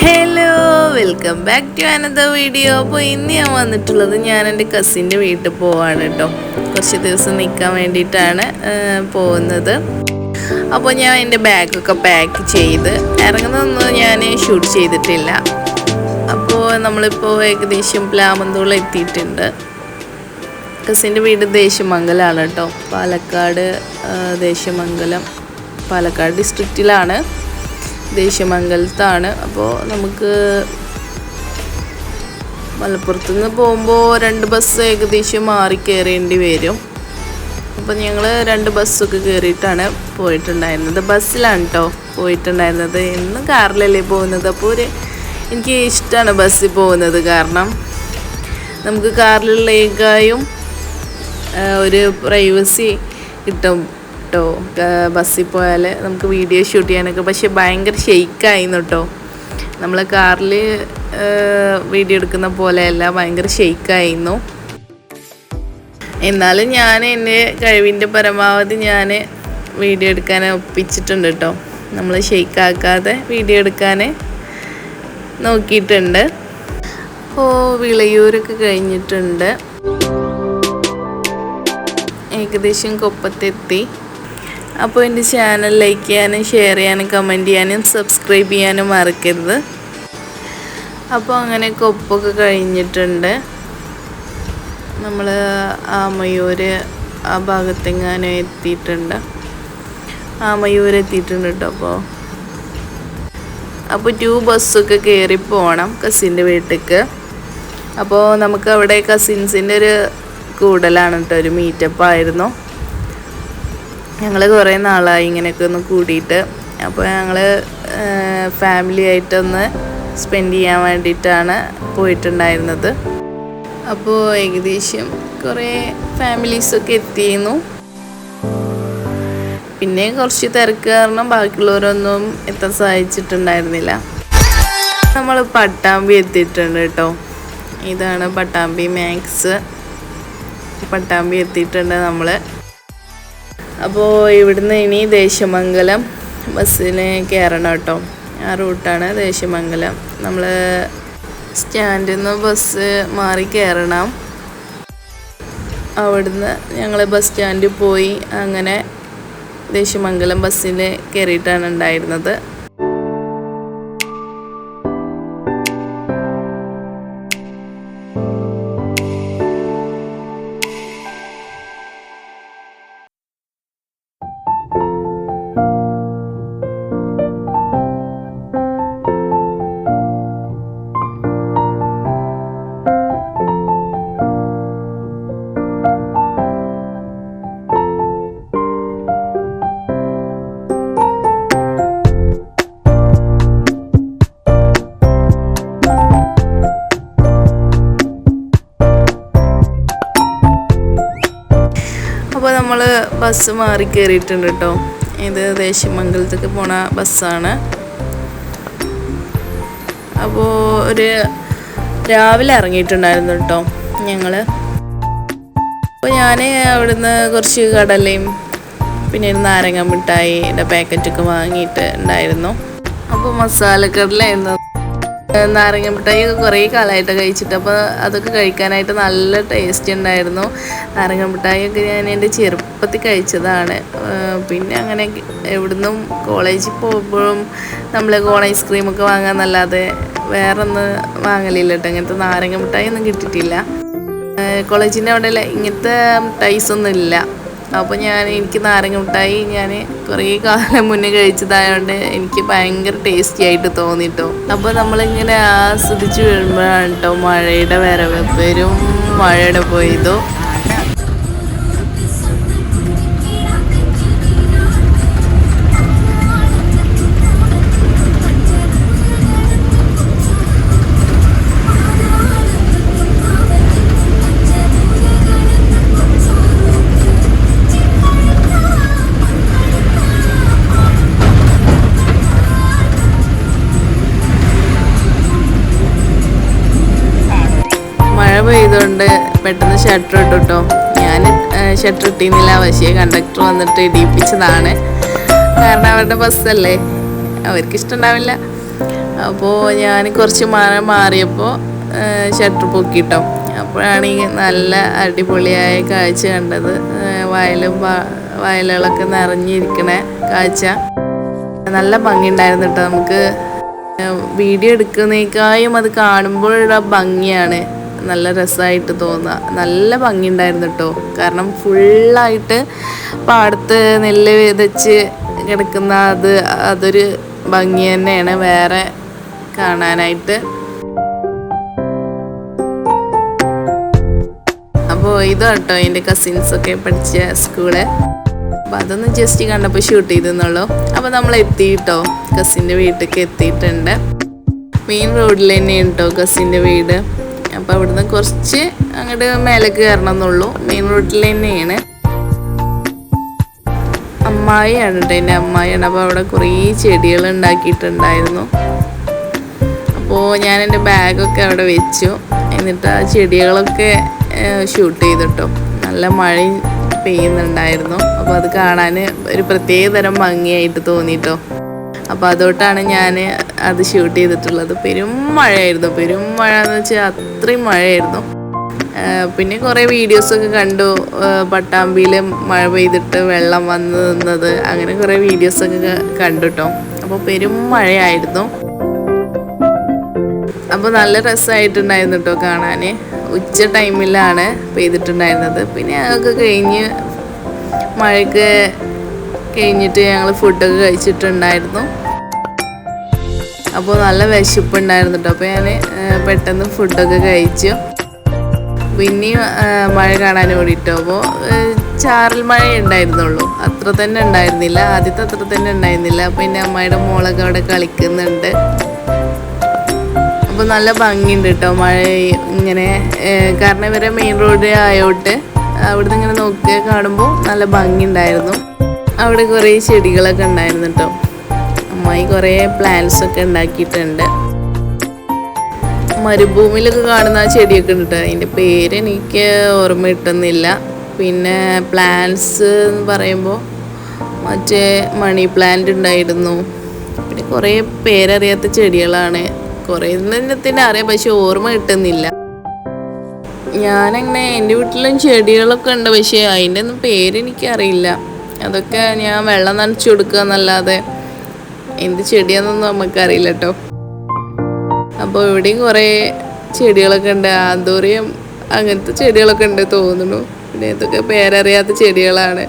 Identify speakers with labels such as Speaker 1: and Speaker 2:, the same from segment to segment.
Speaker 1: Hello welcome back to another video അപ്പോൾ ഇന്ന് ഞാൻ വന്നിട്ടുള്ളത് ഞാൻ എന്റെ കസിന്റെ വീട്ടിൽ പോവാണ് കേട്ടോ കുറച്ച് ദിവസം നിൽക്കാൻ വേണ്ടിയിട്ടാണ് പോകുന്നത്. അപ്പോൾ ഞാൻ എന്റെ ബാഗൊക്കെ പാക്ക് ചെയ്ത് ഇറങ്ങുന്നതൊന്നും ഞാൻ ഷൂട്ട് ചെയ്തിട്ടില്ല. അപ്പോൾ നമ്മളിപ്പോൾ ഏകദേശം പ്ലാമന്തോളം എത്തിയിട്ടുണ്ട്. കസിന്റെ വീട് ദേശമംഗലമാണ് കേട്ടോ പാലക്കാട് ദേശമംഗലം പാലക്കാട് ഡിസ്ട്രിക്റ്റിലാണ് ദേശമംഗലത്താണ് അപ്പോൾ നമുക്ക് മലപ്പുറത്ത് നിന്ന് പോകുമ്പോൾ രണ്ട് ബസ് ഏകദേശം മാറി കയറേണ്ടി വരും. അപ്പോൾ ഞങ്ങൾ രണ്ട് ബസ്സൊക്കെ കയറിയിട്ടാണ് പോയിട്ടുണ്ടായിരുന്നത്. ബസ്സിലാണ് കേട്ടോ പോയിട്ടുണ്ടായിരുന്നത്. ഇന്ന് കാറിലല്ലേ പോകുന്നത്? അപ്പോൾ ഒരു എനിക്ക് ഇഷ്ടമാണ് ബസ്സിൽ പോകുന്നത് കാരണം നമുക്ക് കാറിലുള്ളേക്കായും ഏകായും ഒരു പ്രൈവസി കിട്ടും. കേട്ടോ. ബസ്സിൽ പോയാൽ നമുക്ക് വീഡിയോ ഷൂട്ട് ചെയ്യാനൊക്കെ. പക്ഷെ ഭയങ്കര ഷെയ്ക്കായിരുന്നു കേട്ടോ. നമ്മൾ കാറിൽ വീഡിയോ എടുക്കുന്ന പോലെയല്ല ഭയങ്കര ഷെയ്ക്കായിരുന്നു എന്നാലും ഞാൻ എന്റെ കഴിവിന്റെ പരമാവധി ഞാൻ വീഡിയോ എടുക്കാൻ ഒപ്പിച്ചിട്ടുണ്ട് കേട്ടോ. നമ്മൾ ഷെയ്ക്കാക്കാതെ വീഡിയോ എടുക്കാൻ നോക്കിയിട്ടുണ്ട്. ഓ വിളയൂരൊക്കെ കഴിഞ്ഞിട്ടുണ്ട്. ഏകദേശം കൊപ്പത്തെത്തി. അപ്പോൾ എന്റെ ചാനൽ ലൈക്ക് ചെയ്യാനും ഷെയർ ചെയ്യാനും കമന്റ് ചെയ്യാനും സബ്സ്ക്രൈബ് ചെയ്യാനും മറക്കരുത്. അപ്പോൾ അങ്ങനെ കൊപ്പൊക്കെ കഴിഞ്ഞിട്ടുണ്ട്. നമ്മൾ ആ ആമയൂർ ആ ഭാഗത്തെങ്ങാനും എത്തിയിട്ടുണ്ട്. ആ ആമയൂർ എത്തിയിട്ടുണ്ട് കേട്ടോ അപ്പോൾ. അപ്പോൾ ടു ബസ്സൊക്കെ കയറി പോകണം കസിന്റെ വീട്ടിലേക്ക് അപ്പോൾ നമുക്ക് അവിടെ കസിൻസിന്റെ ഒരു കൂടലാണ് കേട്ടോ ഒരു മീറ്റപ്പ് ആയിരുന്നു. ഞങ്ങൾ കുറേ നാളായി ഇങ്ങനെയൊക്കെ ഒന്ന് കൂടിയിട്ട്. അപ്പോൾ ഞങ്ങൾ ഫാമിലി ആയിട്ടൊന്ന് സ്പെൻഡ് ചെയ്യാൻ വേണ്ടിയിട്ടാണ് പോയിട്ടുണ്ടായിരുന്നത്. അപ്പോൾ ഏകദേശം കുറേ ഫാമിലീസൊക്കെ എത്തിയിരുന്നു. പിന്നെ കുറച്ച് തിരക്ക് കാരണം ബാക്കിയുള്ളവരൊന്നും എത്താൻ സഹായിച്ചിട്ടുണ്ടായിരുന്നില്ല. നമ്മൾ പട്ടാമ്പി എത്തിയിട്ടുണ്ട് കേട്ടോ. ഇതാണ് പട്ടാമ്പി മാക്സ്. പട്ടാമ്പി എത്തിയിട്ടുണ്ട് നമ്മൾ അപ്പോൾ ഇവിടുന്ന് ഇനി ദേശമംഗലം ബസ്സിന് കയറണം കേട്ടോ. ആ റൂട്ടാണ് ദേശമംഗലം. നമ്മൾ സ്റ്റാൻഡിൽ നിന്ന് ബസ് മാറി കയറണം അവിടുന്ന് ഞങ്ങൾ ബസ് സ്റ്റാൻഡിൽ പോയി അങ്ങനെ ദേശമംഗലം ബസ്സിന് കയറിയിട്ടാണ് ഉണ്ടായിരുന്നത്. ബസ് മാറി കയറിയിട്ടുണ്ട് കേട്ടോ. ഇത് ദേശമംഗലത്തേക്ക് പോണ ബസ്സാണ് അപ്പോൾ ഒരു രാവിലെ ഇറങ്ങിയിട്ടുണ്ടായിരുന്നു കേട്ടോ ഞങ്ങൾ അപ്പോൾ ഞാൻ അവിടുന്ന് കുറച്ച് കടലയും പിന്നെ ഒരു നാരങ്ങ മിഠായിയുടെ പാക്കറ്റൊക്കെ വാങ്ങിയിട്ട് ഉണ്ടായിരുന്നു. അപ്പോൾ മസാലക്കടലായിരുന്നു. നാരങ്ങ മിഠായി കുറേ കാലമായിട്ട് കഴിച്ചിട്ട് അപ്പോൾ അതൊക്കെ കഴിക്കാനായിട്ട് നല്ല ടേസ്റ്റ് ഉണ്ടായിരുന്നു. നാരങ്ങ മിഠായി ഒക്കെ ഞാൻ എന്റെ ചെറുപ്പത്തിൽ കഴിച്ചതാണ്. പിന്നെ അങ്ങനെ എവിടുന്നും കോളേജിൽ പോകുമ്പോഴും നമ്മൾ കോൺ ഐസ്ക്രീമൊക്കെ വാങ്ങാന്നല്ലാതെ വേറെ ഒന്ന് വാങ്ങലില്ല കേട്ടോ. ഇങ്ങനത്തെ നാരങ്ങ മിഠായി ഒന്നും കിട്ടിയിട്ടില്ല. കോളേജിന്റെ അവിടെ ഇങ്ങനത്തെ മിഠായിസ് ഒന്നും ഇല്ല. അപ്പോൾ ഞാൻ എനിക്ക് നാരങ്ങ മിഠായി ഞാൻ കുറേ കാലം മുന്നേ കഴിച്ചതായതുകൊണ്ട് എനിക്ക് ഭയങ്കര ടേസ്റ്റി ആയിട്ട് തോന്നിട്ടോ. അപ്പോൾ നമ്മളിങ്ങനെ ആസ്വദിച്ച് വരുമ്പോഴാണ് കേട്ടോ മഴയുടെ വരവ്. വരും മഴയുടെ പോയതോ. പെട്ടെന്ന് ഷട്ടർ ഇട്ടു കേട്ടോ ഞാൻ ഷട്ടർ ഇട്ടിരുന്നില്ല. പക്ഷേ കണ്ടക്ടർ വന്നിട്ട് ഇടിയിപ്പിച്ചതാണ്. കാരണം അവരുടെ ബസ്സല്ലേ അവർക്ക് ഇഷ്ടമുണ്ടാവില്ല അപ്പോൾ ഞാൻ കുറച്ച് മാറി മാറിയപ്പോൾ ഷട്ടർ പൊക്കിട്ടോ. അപ്പോഴാണ് ഈ നല്ല അടിപൊളിയായ കാഴ്ച കണ്ടത്. വയലും വയലുകളൊക്കെ നിറഞ്ഞിരിക്കണ കാഴ്ച. നല്ല ഭംഗിയുണ്ടായിരുന്നു കേട്ടോ നമുക്ക് വീഡിയോ എടുക്കുന്നേക്കായും അത് കാണുമ്പോഴുള്ള ഭംഗിയാണ്. നല്ല രസമായിട്ട് തോന്നുക. നല്ല ഭംഗിയുണ്ടായിരുന്നു കേട്ടോ കാരണം ഫുള്ളായിട്ട് പാടത്ത് നെല്ല് വിതച്ച് കിടക്കുന്ന അത് അതൊരു ഭംഗി തന്നെയാണ് വേറെ കാണാനായിട്ട്. അപ്പോൾ ഇതാട്ടോ എന്റെ കസിൻസൊക്കെ പഠിച്ച സ്കൂൾ അപ്പം അതൊന്ന് ജസ്റ്റ് കണ്ടപ്പോൾ ഷൂട്ട് ചെയ്തെന്നുള്ളൂ. അപ്പോൾ നമ്മൾ എത്തി കേട്ടോ കസിന്റെ വീട്ടിലേക്ക് എത്തിയിട്ടുണ്ട്. മെയിൻ റോഡിൽ തന്നെയാണ് കേട്ടോ കസിന്റെ വീട്. അപ്പോൾ അവിടുന്ന് കുറച്ച് അങ്ങോട്ട് മേലേക്ക് കയറണം എന്നുള്ളൂ. മെയിൻ റോഡിൽ തന്നെയാണ്. അമ്മായിയാണ് കേട്ടോ എന്റെ അമ്മായിയാണ്. അപ്പോൾ അവിടെ കുറേ ചെടികൾ ഉണ്ടാക്കിയിട്ടുണ്ടായിരുന്നു. അപ്പോൾ ഞാൻ എന്റെ ബാഗൊക്കെ അവിടെ വെച്ചു. എന്നിട്ട് ആ ചെടികളൊക്കെ ഷൂട്ട് ചെയ്തിട്ടോ നല്ല മഴയും പെയ്യുന്നുണ്ടായിരുന്നു. അപ്പോൾ അത് കാണാൻ ഒരു പ്രത്യേക തരം ഭംഗിയായിട്ട് തോന്നിയിട്ടോ അപ്പോൾ അതോട്ടാണ് ഞാൻ അത് ഷൂട്ട് ചെയ്തിട്ടുള്ളത്. പെരും മഴയായിരുന്നു. പെരും മഴ എന്ന് വെച്ചാൽ അത്രയും മഴയായിരുന്നു പിന്നെ കുറേ വീഡിയോസൊക്കെ കണ്ടു. പട്ടാമ്പിയിൽ മഴ പെയ്തിട്ട് വെള്ളം വന്ന് നിന്നത്. അങ്ങനെ കുറേ വീഡിയോസൊക്കെ കണ്ടു കേട്ടോ അപ്പോൾ പെരും മഴയായിരുന്നു. അപ്പോൾ നല്ല രസമായിട്ടുണ്ടായിരുന്നു കേട്ടോ കാണാൻ ഉച്ച ടൈമിലാണ് പെയ്തിട്ടുണ്ടായിരുന്നത്. പിന്നെ അതൊക്കെ കഴിഞ്ഞ് മഴയ്ക്ക് കഴിഞ്ഞിട്ട് ഞങ്ങൾ ഫുഡൊക്കെ കഴിച്ചിട്ടുണ്ടായിരുന്നു. അപ്പോൾ നല്ല വിശപ്പുണ്ടായിരുന്നു കേട്ടോ അപ്പോൾ ഞാൻ പെട്ടെന്ന് ഫുഡൊക്കെ കഴിച്ചു. പിന്നെയും മഴ കാണാൻ വേണ്ടിയിട്ടോ അപ്പോൾ ചാറൽ മഴ ഉണ്ടായിരുന്നുള്ളൂ. അത്ര തന്നെ ഉണ്ടായിരുന്നില്ല. ആദ്യത്തെ അത്ര തന്നെ ഉണ്ടായിരുന്നില്ല. പിന്നെ അമ്മയുടെ മോളൊക്കെ അവിടെ കളിക്കുന്നുണ്ട്. അപ്പോൾ നല്ല ഭംഗിയുണ്ട് കേട്ടോ മഴ ഇങ്ങനെ. കാരണം ഇവരെ മെയിൻ റോഡ് ആയോട്ട് അവിടുന്ന് ഇങ്ങനെ നോക്കിയാൽ കാണുമ്പോൾ നല്ല ഭംഗി ഉണ്ടായിരുന്നു അവിടെ കുറേ ചെടികളൊക്കെ ഉണ്ടായിരുന്നു കേട്ടോ. അമ്മായി കുറേ പ്ലാന്റ്സ് ഒക്കെ ഉണ്ടാക്കിയിട്ടുണ്ട്. മരുഭൂമിയിലൊക്കെ കാണുന്ന ആ ചെടിയൊക്കെ ഉണ്ട് അതിന്റെ പേര് എനിക്ക് ഓർമ്മ കിട്ടുന്നില്ല പിന്നെ പ്ലാന്റ്സ് എന്ന് പറയുമ്പോൾ മറ്റേ മണി പ്ലാന്റ് ഉണ്ടായിരുന്നു. പിന്നെ കുറേ പേരറിയാത്ത ചെടികളാണ്. കുറേ തന്നെ അറിയാം പക്ഷെ ഓർമ്മ കിട്ടുന്നില്ല. ഞാനങ്ങനെ എന്റെ വീട്ടിലും ചെടികളൊക്കെ ഉണ്ട് പക്ഷേ അതിന്റെ ഒന്നും പേരെനിക്കറിയില്ല. അതൊക്കെ ഞാൻ വെള്ളം നനച്ചു കൊടുക്കുക എന്നല്ലാതെ എന്ത് ചെടിയാണെന്നൊന്നും നമുക്കറിയില്ല കേട്ടോ അപ്പോൾ ഇവിടെയും കുറേ ചെടികളൊക്കെ ഉണ്ട്. ആന്തോറിയം അങ്ങനത്തെ ചെടികളൊക്കെ ഉണ്ട് തോന്നുന്നു. പിന്നെ ഇതൊക്കെ പേരറിയാത്ത ചെടികളാണ്.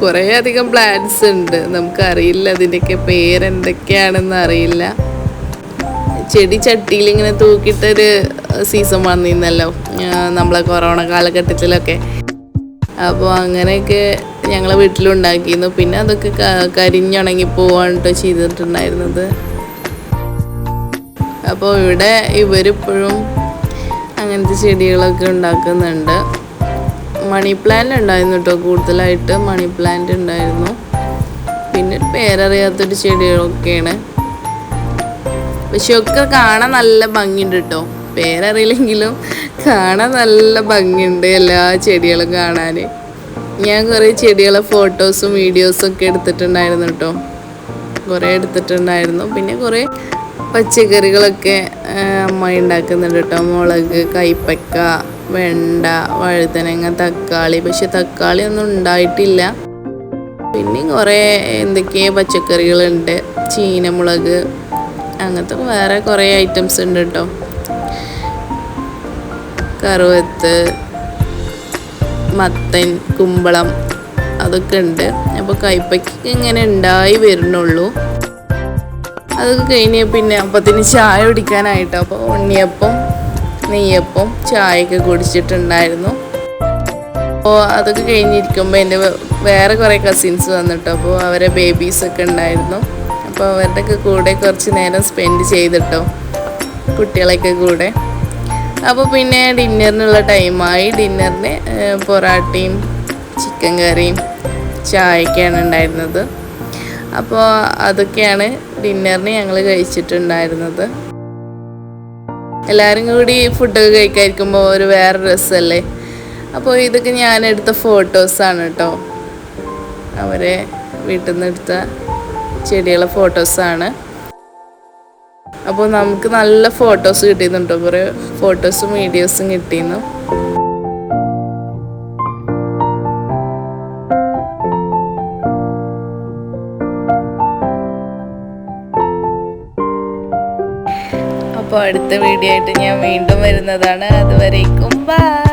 Speaker 1: കുറേ അധികം പ്ലാന്റ്സ് ഉണ്ട്. നമുക്കറിയില്ല അതിന്റെയൊക്കെ പേരെന്തൊക്കെയാണെന്ന് അറിയില്ല. ചെടി ചട്ടിയിൽ ഇങ്ങനെ തൂക്കിയിട്ടൊരു സീസൺ വന്നിരുന്നല്ലോ നമ്മളെ കൊറോണ കാലഘട്ടത്തിലൊക്കെ. അപ്പോൾ അങ്ങനെയൊക്കെ ഞങ്ങളെ വീട്ടിലുണ്ടാക്കിയിരുന്നു. പിന്നെ അതൊക്കെ കരിഞ്ഞുണങ്ങി പോവാണ് ചെയ്തിട്ടുണ്ടായിരുന്നത്. അപ്പോൾ ഇവിടെ ഇവരിപ്പോഴും അങ്ങനത്തെ ചെടികളൊക്കെ ഉണ്ടാക്കുന്നുണ്ട്. മണി പ്ലാന്റ് ഉണ്ടായിരുന്നു കേട്ടോ കൂടുതലായിട്ട് മണി പ്ലാന്റ് ഉണ്ടായിരുന്നു. പിന്നെ പേരറിയാത്തൊരു ചെടികളൊക്കെയാണ്. പക്ഷെ ഒക്കെ കാണാൻ നല്ല ഭംഗിയുണ്ട് കേട്ടോ പേരറിയില്ലെങ്കിലും കാണാൻ നല്ല ഭംഗിയുണ്ട് എല്ലാ ചെടികളും കാണാൻ ഞാൻ കുറേ ചെടികളെ ഫോട്ടോസും വീഡിയോസും ഒക്കെ എടുത്തിട്ടുണ്ടായിരുന്നു കേട്ടോ. കുറേ എടുത്തിട്ടുണ്ടായിരുന്നു. പിന്നെ കുറേ പച്ചക്കറികളൊക്കെ അമ്മ ഉണ്ടാക്കുന്നുണ്ട് കേട്ടോ. മുളക് കൈപ്പക്ക വെണ്ട വഴുതനങ്ങ തക്കാളി. പക്ഷെ തക്കാളി ഒന്നും ഉണ്ടായിട്ടില്ല. പിന്നെ കുറേ എന്തൊക്കെയോ പച്ചക്കറികളുണ്ട്. ചീനമുളക് അങ്ങനത്തെ വേറെ കുറേ ഐറ്റംസ് ഉണ്ട് കേട്ടോ. കറുവത്ത് മത്തൻ കുമ്പളം അതൊക്കെ ഉണ്ട്. അപ്പോൾ കൈപ്പയ്ക്ക് ഇങ്ങനെ ഉണ്ടായി വരുന്നുള്ളൂ. അതൊക്കെ കഴിഞ്ഞ് പിന്നെ അപ്പത്തിന് ചായ കുടിക്കാനായിട്ട്. അപ്പോൾ ഉണ്ണിയപ്പം നെയ്യപ്പം ചായയൊക്കെ കുടിച്ചിട്ടുണ്ടായിരുന്നു. അപ്പോൾ അതൊക്കെ കഴിഞ്ഞിരിക്കുമ്പോൾ എന്റെ വേറെ കുറേ കസിൻസ് വന്നിട്ടോ. അപ്പോൾ അവരെ ബേബീസൊക്കെ ഉണ്ടായിരുന്നു. അപ്പോൾ അവരുടെയൊക്കെ കൂടെ കുറച്ച് നേരം സ്പെൻഡ് ചെയ്തിട്ടോ. കുട്ടികളൊക്കെ കൂടെ. അപ്പോൾ പിന്നെ ഡിന്നറിനുള്ള ടൈമായി ഡിന്നറിന് പൊറാട്ടയും ചിക്കൻ കറിയും ചായക്കാണ് ഉണ്ടായിരുന്നത്. അപ്പോൾ അതൊക്കെയാണ് ഡിന്നറിന് ഞങ്ങൾ കഴിച്ചിട്ടുണ്ടായിരുന്നത്. എല്ലാവരും കൂടി ഫുഡൊക്കെ കഴിക്കാതിരിക്കുമ്പോൾ ഒരു വേറെ രസമല്ലേ അപ്പോൾ ഇതൊക്കെ ഞാൻ എടുത്ത ഫോട്ടോസാണ് കേട്ടോ അവരെ വീട്ടിൽ നിന്ന് എടുത്ത ചെടികളെ ഫോട്ടോസാണ്. അപ്പോൾ നമുക്ക് നല്ല ഫോട്ടോസ് കിട്ടിയിരുന്നുണ്ടോ കുറേ ഫോട്ടോസും വീഡിയോസും കിട്ടിയിരുന്നു അപ്പോൾ അടുത്ത വീഡിയോ ആയിട്ട് ഞാൻ വീണ്ടും വരുന്നതാണ്. അതുവരേക്കും ബൈ